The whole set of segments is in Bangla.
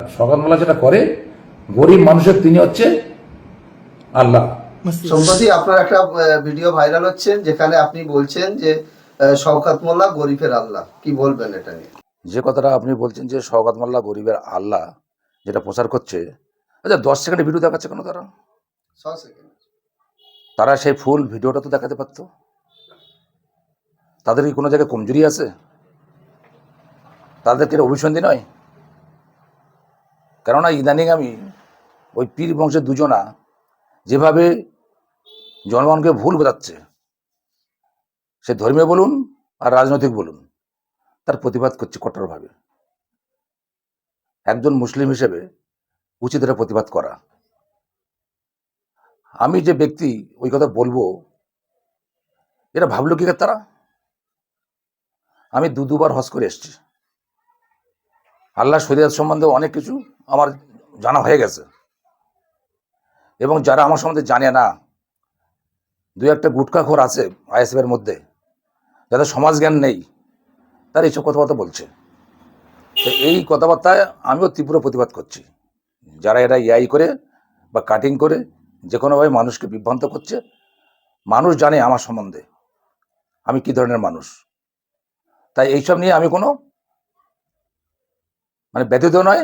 সকালবেলা যেটা করে গরিব মানুষের তিনি হচ্ছে আল্লাহ। সম্প্রতি আপনার একটা ভিডিও ভাইরাল হচ্ছে যেখানে আপনি বলছেন যে শওকাত মোল্লা গরিবের আল্লাহ। কি বলবেন এটা নিয়ে? যে কথাটা আপনি বলছেন যে শওকাত মোল্লা গরিবের আল্লাহ যেটা প্রচার করছে আচ্ছা দশ সেকেন্ডে ভিডিও দেখাচ্ছে কেন তারা? ছ সেকেন্ড। তারা সেই ফুল ভিডিওটা তো দেখাতে পারতো। তাদের কি কোনো জায়গায় কমজোরি আছে? তাদেরকে এটা অভিসন্ধি নয়? কেননা ইদানিং আমি ওই পীর বংশের দুজনা যেভাবে জনগণকে ভুল বোঝাচ্ছে, সে ধর্মীয় বলুন আর রাজনৈতিক বলুন, তার প্রতিবাদ করছে কঠোরভাবে। একজন মুসলিম হিসেবে উচিত এটা প্রতিবাদ করা। আমি যে ব্যক্তি, ওই কথা বলব এটা ভাবলো কি তারা? আমি দু দুবার হজ করে এসেছি। আল্লাহ শরীয়ত সম্বন্ধে অনেক কিছু আমার জানা হয়ে গেছে। এবং যারা আমার সম্বন্ধে জানে না দু একটা গুটকাখোর আছে আইএসএফ এর মধ্যে, যাদের সমাজ জ্ঞান নেই, তারা এইসব কথাবার্তা বলছে। তো এই কথাবার্তায় আমিও তীব্র প্রতিবাদ করছি। যারা এরা ইয়াই করে বা কাটিং করে, যে কোনোভাবে মানুষকে বিভ্রান্ত করছে, মানুষ জানে আমার সম্বন্ধে, আমি কি ধরনের মানুষ। তাই এইসব নিয়ে আমি কোনো মানে ব্যতীত নয়,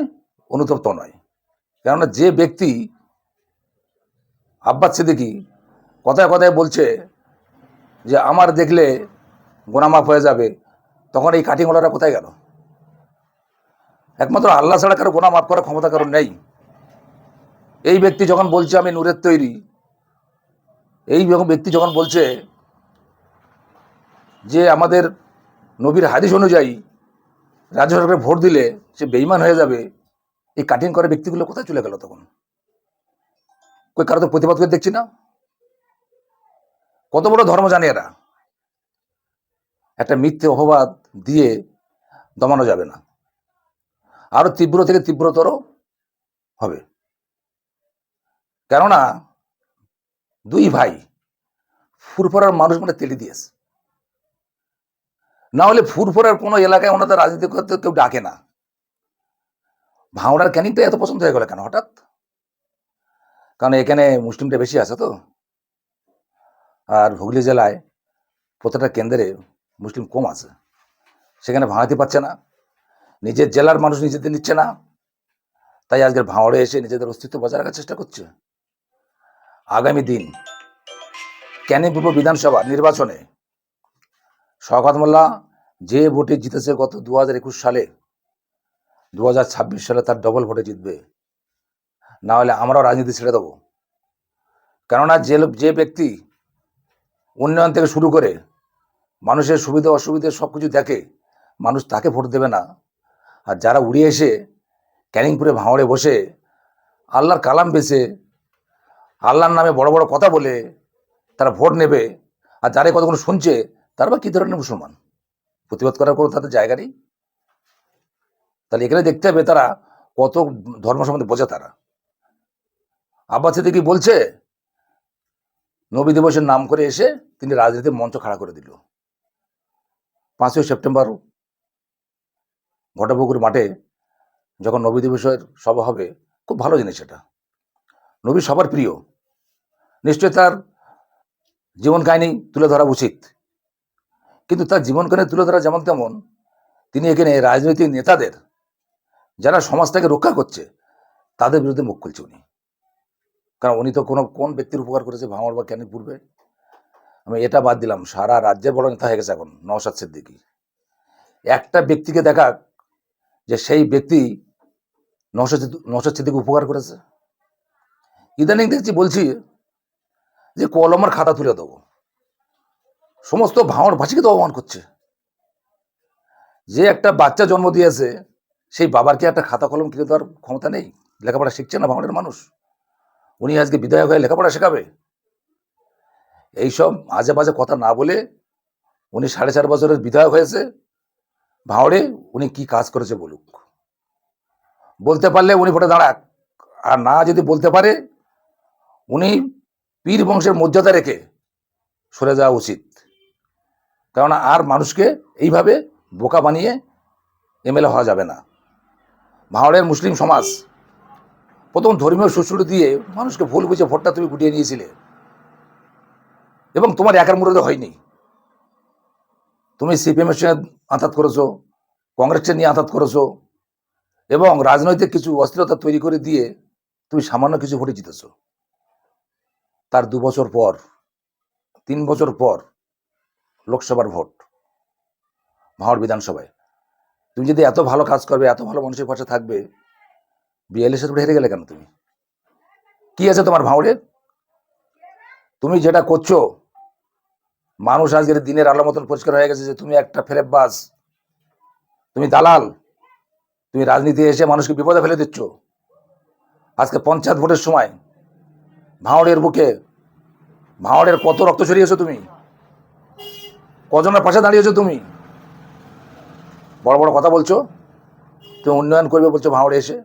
অনুতপ্ত নয়। কেননা যে ব্যক্তি আব্বাস সিদ্দিকি কথায় কথায় বলছে যে, আমার দেখলে গোনামাফ হয়ে যাবে, তখন এই কাটিংওয়ালারা কোথায় গেল? একমাত্র আল্লাহ ছাড়া কারও গোনা মাফ করার ক্ষমতা কারণ নেই। এই ব্যক্তি যখন বলছে, আমি নূরের তৈরি, এই ব্যক্তি যখন বলছে যে, আমাদের নবীর হাদিস অনুযায়ী রাজ্য সরকার ভোট দিলে সে বেইমান হয়ে যাবে। এই কাটিং করা ব্যক্তিগুলো কোথায় চলে গেল তখন? কই কারও তো প্রতিবাদ করে দেখছি না। কত বড় ধর্ম জানে এরা। একটা মিথ্যে অপবাদ দিয়ে দমানো যাবে না। আরও তীব্র থেকে তীব্রতর হবে। কেননা দুই ভাই, ফুরফুরার মানুষ মানে তেলি দিয়েছে। না হলে ফুরফুরার কোনো এলাকায় ওনাদের রাজনীতি করতে কেউ ডাকে না। ভাঙড়ার ক্যানিংটা এত পছন্দ হয়ে গেল কেন হঠাৎ? কারণ এখানে মুসলিমটা বেশি আছে তো। আর হুগলি জেলায় প্রতিটা কেন্দ্রে মুসলিম কম আছে। সেখানে ভাঙাতে পারছে না। নিজের জেলার মানুষ নিজেদের নিচ্ছে না। তাই আজকের ভাঙড়ে এসে নিজেদের অস্তিত্ব বজায় রাখার চেষ্টা করছে। আগামী দিন ক্যানিং পূর্ব বিধানসভা নির্বাচনে শওকত মোল্লা, যে ভোটে জিতেছে গত দু হাজার একুশ সালে দু হাজার ছাব্বিশ সালে তার ডবল ভোটে জিতবে। না হলে আমরাও রাজনীতি ছেড়ে দেবো। কেননা যে যে ব্যক্তি উন্নয়ন থেকে শুরু করে মানুষের সুবিধা, অসুবিধে সব কিছু দেখে, মানুষ তাকে ভোট দেবে না। আর যারা উড়িয়ে এসে ক্যানিংপুরে ভাঙড়ে বসে, আল্লাহর কালাম বেছে, আল্লাহর নামে বড় বড় কথা বলে তারা ভোট নেবে, আর যারা এই কথাগুলো শুনছে তারা বা কী ধরনের মুসলমান? প্রতিবাদ করার কোনো তাদের জায়গা নেই? তাহলে এখানে দেখতে হবে তারা কত ধর্ম সম্বন্ধে বোঝে তারা। আব্বাস কি বলছে? নবী দিবসের নাম করে এসে তিনি রাজনীতির মঞ্চ খাড়া করে দিল। পাঁচই সেপ্টেম্বর ঘটাপুকুর মাঠে যখন নবী দিবসের সভা হবে, খুব ভালো জিনিস এটা। নবী সবার প্রিয়। নিশ্চয় তার জীবন কাহিনী তুলে ধরা উচিত। কিন্তু তার জীবন কাহিনী তুলে ধরা যেমন তেমন, তিনি এখানে রাজনৈতিক নেতাদের, যারা সমাজটাকে রক্ষা করছে, তাদের বিরুদ্ধে মুখ খুলছে উনি। কারণ উনি তো কোনো, কোন ব্যক্তির উপকার করেছে ভাঙড় বা কেন পূর্বে আমি এটা বাদ দিলাম, সারা রাজ্যের বড় নেতা হয়ে গেছে এখন, নওশাদ সিদ্দিকি। একটা ব্যক্তিকে দেখা যে সেই ব্যক্তি নওশাদ সিদ্দি- সিদ্দিকি উপকার করেছে। ইদানিং দেখছি বলছি যে কলমের খাতা তুলে দেবো। সমস্ত ভাঙড় ভাষীকে তো অপমান করছে। যে একটা বাচ্চা জন্ম দিয়েছে, সেই বাবার কি একটা খাতা কলম কিনে দেওয়ার ক্ষমতা নেই? লেখাপড়া শিখছে না ভাঙড়ের মানুষ? উনি আজকে বিধায়ক হয়ে লেখাপড়া শেখাবে? এইসব আজে বাজে কথা না বলে উনি সাড়ে চার বছরের বিধায়ক হয়েছে। ভাঁড়ে উনি কি কাজ করেছে বলুক। বলতে পারলে উনি ভোটে দাঁড়াক। আর না যদি বলতে পারে, উনি পীর বংশের মর্যাদা রেখে সরে যাওয়া উচিত। কেননা আর মানুষকে এইভাবে বোকা বানিয়ে এমএলএ হওয়া যাবে না। ভাঙড়ের মুসলিম সমাজ প্রথম ধর্মীয় শুশ্রূষা দিয়ে মানুষকে ভুল বুঝে ভোটটা তুমি গুটিয়ে নিয়েছিলে। এবং তোমার একার মুরদে হয়নি। তুমি সিপিএমের সঙ্গে আঘাত করেছ, কংগ্রেসের নিয়ে আঘাত করেছ, এবং রাজনৈতিক কিছু অস্থিরতা তৈরি করে দিয়ে তুমি সামান্য কিছু ভোটে জিতেছো। তার দু বছর পর, তিন বছর পর লোকসভার ভোট ভাঙড় বিধানসভায়। তুমি যদি এত ভালো কাজ করবে, এত ভালো মানুষের পাশে থাকবে বিয়াল্লিশের উপরে হেরে গেলে কেন তুমি? কি আছে তোমার ভাঙড়ে? তুমি যেটা করছ, মানুষ আজকের দিনের আলো মতন পরিষ্কার হয়ে গেছে যে তুমি একটা ফেরেব বাস তুমি দালাল, তুমি রাজনীতি এসে মানুষকে বিপদে ফেলে দিচ্ছ। আজকে পঞ্চায়েত ভোটের সময় ভাঁড়ের বুকে ভাঁড়ের কত রক্ত ছড়িয়েছো তুমি? কজনের পাশে দাঁড়িয়েছো তুমি? বড় বড় কথা বলছো? তুমি উন্নয়ন করবে বলছো ভাঁড়ে এসে?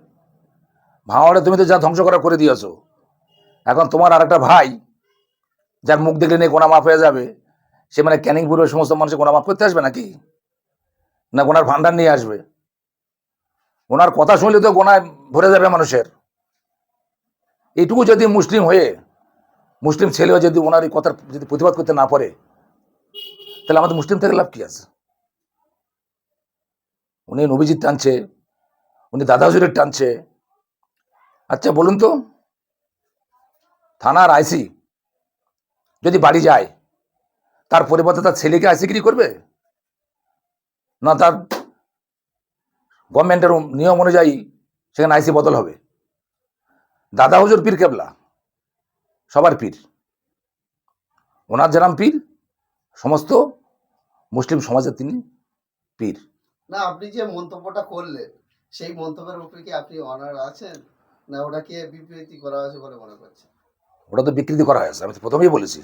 ভাঁড়ে তুমি তো যা ধ্বংস করা করে দিয়েছ। এখন তোমার আর একটা ভাই, যার মুখ দেখলে নিয়ে গোনা মাফ হয়ে যাবে, সে মানে ক্যানিং পূর্বের সমস্ত মানুষের গোনা মাফ করতে আসবে নাকি? না গোনার ভান্ডার নিয়ে আসবে? ওনার কথা শুনলে তো গোনায় ভরে যাবে মানুষের। এইটুকু যদি মুসলিম হয়ে, মুসলিম ছেলেও যদি ওনার এই কথার যদি প্রতিবাদ করতে না পারে তাহলে আমাদের মুসলিম থেকে লাভ কি আছে? উনি নবীজিৎ টানছে, উনি দাদা হুজুরের টানছে। আচ্ছা বলুন তো, থানার আইসি যদি বাড়ি যায়, তার পরিবর্তে তার ছেলেকে আইসিগিরি করবে? না, তার গভর্নমেন্টের নিয়ম অনুযায়ী সেখানে আইসি বদল হবে। দাদা হুজুর পীর কেবলা, সবার পীর। ওনার যেরাম পীর, সমস্ত মুসলিম সমাজের তিনি পীর। না আপনি যে মন্তব্যটা করলেন সেই মন্তব্যের উপরে কি আপনি অনার আছেন? না ওটাকে বিবৃতি করা হয়েছে বলে মনে করছেন? ওটা তো বিকৃতি করা হয়েছে আমি তো প্রথমেই বলেছি।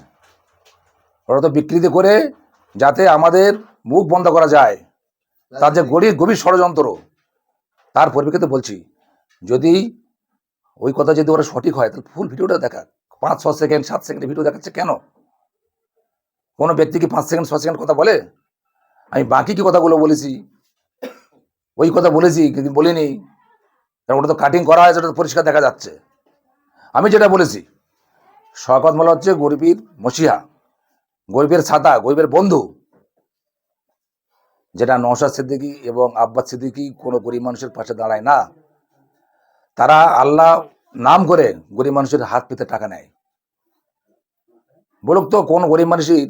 ওটা তো বিকৃতি করে যাতে আমাদের মুখ বন্ধ করা যায়। তার যে গভীর গভীর ষড়যন্ত্র তার পরিপ্রেক্ষিতে বলছি যদি ওই কথা যদি ওরা সঠিক হয় তাহলে ফুল ভিডিওটা দেখা। পাঁচ ছ সেকেন্ড সাত সেকেন্ড ভিডিও দেখাচ্ছে কেন? কোনো ব্যক্তি কি পাঁচ সেকেন্ড ছ সেকেন্ড কথা বলে? আমি বাকি কি কথাগুলো বলেছি? ওই কথা বলেছি, কিন্তু বলিনি। কারণ ওটা তো কাটিং করা হয়েছে, ওটা তো পরিষ্কার দেখা যাচ্ছে। আমি যেটা বলেছি, শওকত মোল্লা হচ্ছে গরিবের মসিহা, গরিবের ছাতা, গরিবের বন্ধু। যেটা নওশাদ সিদ্দিকী এবং আব্বাস সিদ্দিকী কোনো গরিব মানুষের পাশে দাঁড়ায় না। তারা আল্লাহ নাম করে গরিব মানুষের হাত পেতে টাকা নেয়। বলুক তো, কোন গরিব মানুষের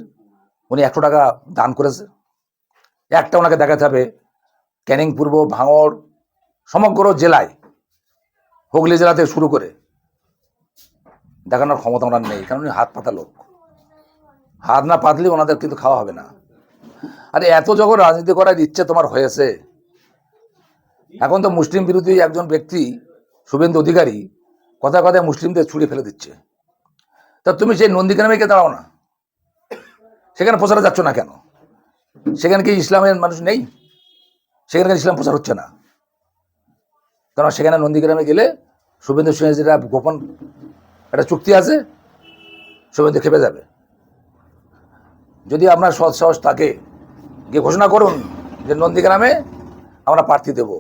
উনি একশো টাকা দান করেছে? একটা ওনাকে দেখাতে হবে, ক্যানিং পূর্ব ভাঙড় সমগ্র জেলায় হুগলি জেলা থেকে শুরু করে। দেখানোর ক্ষমতা ওনার নেই, কারণ হাত পাতা লোক। হাত না পাতলে ওনাদের কিন্তু খাওয়া হবে না। আরে এত যখন রাজনীতি করার ইচ্ছে তোমার হয়েছে, এখন তো মুসলিম বিরোধী একজন ব্যক্তি, শুভেন্দু অধিকারী কথা কথায় মুসলিমদের ছুড়ে ফেলে দিচ্ছে। তা তুমি সেই নন্দীগ্রামে কে দাঁড়াও না। সেখানে প্রচারে যাচ্ছ না কেন? সেখানে কি ইসলামের মানুষ নেই? সেখানে ইসলাম প্রচার হচ্ছে না? কারণ সেখানে নন্দীগ্রামে গেলে শুভেন্দু সিংহের যেটা গোপন একটা চুক্তি আছে, শুভেন্দু খেপে যাবে। যদি আপনার সৎ সাহস থাকে, গিয়ে ঘোষণা করুন যে নন্দীগ্রামে আমরা প্রার্থী দেবো।